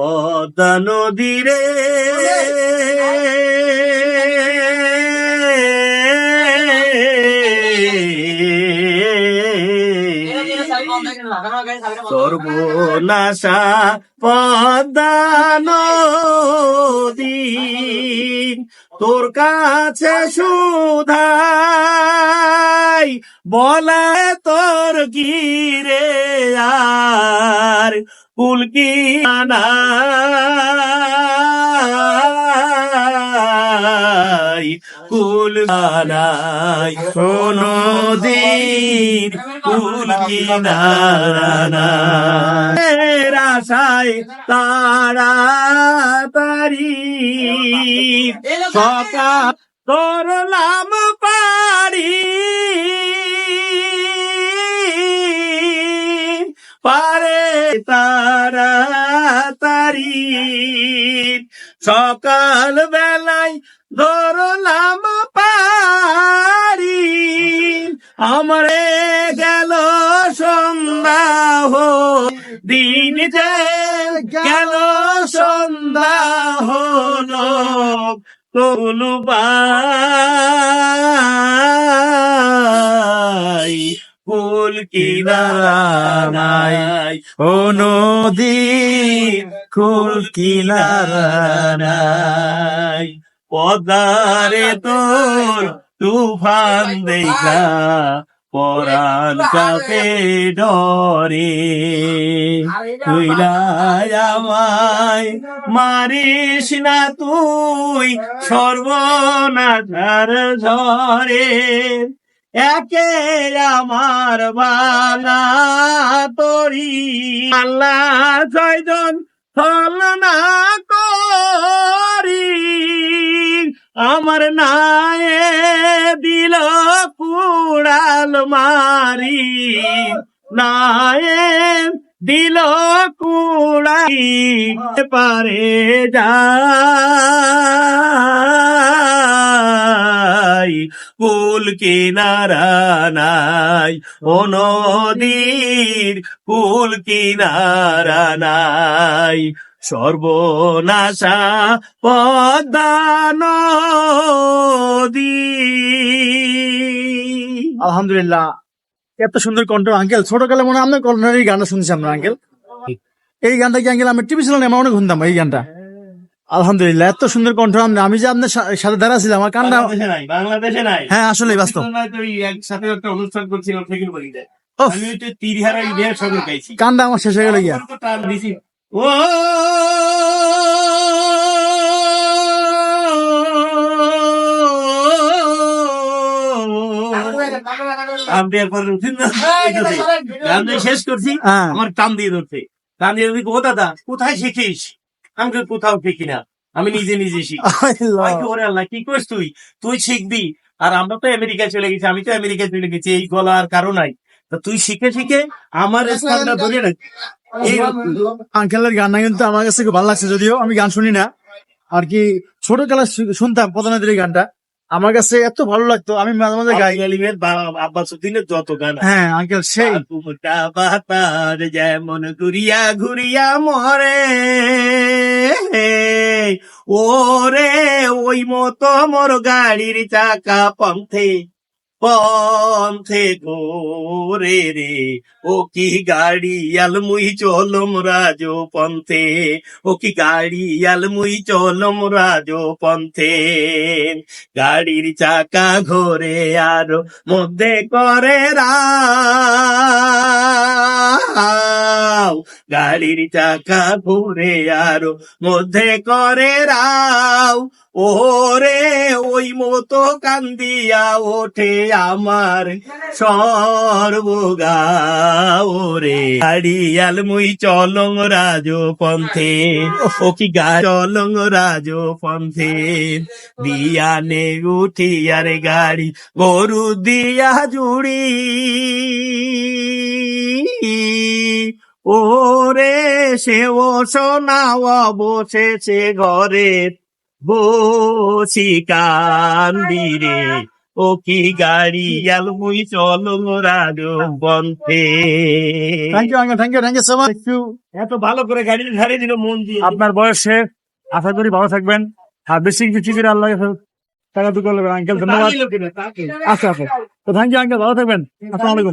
পদ্মা নদীরে সর্বনাশা পদ্মা নদী তোর কাছে সুধাই বলা তোর গিরে আর কুলকি আনাই কুল কোনো দিন, কুল কিনারানাই আশায় তাড়াতাড়ি সকাল করলাম পারি। পারে তাড়াতাড়ি সকাল বেলায় ধরলাম আমারে গেল সন্ধ্যা দিন যে গেল সন্ধ্যা হলো তলু বাই। ফুল কিনারায় ও নদী, ফুল কিনারায় পদারে তোর তুফান দেখা পরাণ কাপে ডরে তুই লাই আমায় মারিস না তুই সর্বনাথার ঝরে একে আমার বালা তরি আল্লাহ ছয়জন ফল না করি। আমার নায়ে নায়ে দিল কুড়াই পারে যাই কুল কিনারা নাই ও নদীর কুল কিনারা নাই। সর্বনাশা পদ্মা নদী আলহামদুলিল্লাহ এত সুন্দর কণ্ঠ আঙ্কেল ছোটকালে মনে হয় আপনার কণ্ঠের এই গানটা শুনছি আমরা আঙ্কেল এই গানটা কি আঙ্কেল আমি টিভি ছিলাম অনেক শুনতাম এই গানটা। আলহামদুলিল্লাহ এত সুন্দর কণ্ঠ। আমি- আমি যে আপনার সাথে দাঁড়া ছিলাম আমার কান্না বাংলাদেশে নাই হ্যাঁ আসলে বাস্তব। একসাথে একটা অনুষ্ঠান করছিলাম কান্না আমার শেষ হয়ে গেল গিয়া। ও আমি উঠিন না। গান শেষ করছি হ্যাঁ। আমার টান দিয়ে ধরছে। টান দিয়ে ধরছে, ও দাদা কোথায় শিখিস? আমি তো কোথাও শিখি না। আমি নিজে নিজে শিখি। ওরে আল্লাহ কি করিস তুই? তুই শিখবি। আর আমরা তো আমেরিকায় চলে গেছি আমি তো আমেরিকায় চলে গেছি এই গলা আর কারও নাই। তা তুই শিখে শিখে আমার স্থানটা ধরে রাখ। এই আঙ্কেলের গানটা কিন্তু আমার কাছে খুব ভালো লাগছে যদিও আমি গান শুনি না। আর কি ছোটকালে শু- শুনতাম প্রধানমন্ত্রী গানটা। আমার কাছে এত ভালো লাগতো আমি মাঝে মাঝে গাই। আলিমের বা- আব্বাস উদ্দিনের যত গান। হ্যাঁ আঙ্কেল সেই। বাতার যেমন ঘুরিয়া ঘুরিয়া মরে। ওরে ওই মতো মোর গাড়ির চাকা পন্থে। পন্থে গোরে রে ও কি গাড়ি আলমুই চলম রাজ পন্থে ও কি গাড়ি আলমুই চলম রাজ পন্থে গাড়ির চাকা ঘোরে আর মধ্যে করে রাও গাড়ির চাকা ঘুরে আরও মধ্যে করে রাও। ওরে, ওই মতো কান্দিয়া ওঠে আমার সর্বগাও রে গাড়িয়াল মুই চলং রাজ পন্থে ও কি গা, চলং রাজ পন্থে দিয়ানে উঠিয়ার গাড়ি, গরু দিয়া জুড়ি। ওরে সে ও সোনাওয়া বসেছে ঘরে। বসি কান্দিরে ও কি গাড়ি গেল আলমুই চলো রাজো বন্ধে thank you uncle thank you thank you so much এত ভালো করে গাড়ি ধারে দিল মন দিয়ে। আপনার বয়সে আশা করি ভালো থাকবেন। আর বেশি কিছু করে আল্লাহ টাকা দুটো আঙ্কেল ধন্যবাদ। আচ্ছা আচ্ছা। তো থ্যাংক ইউ আঙ্কেল ভালো থাকবেন। আসসালামু আলাইকুম।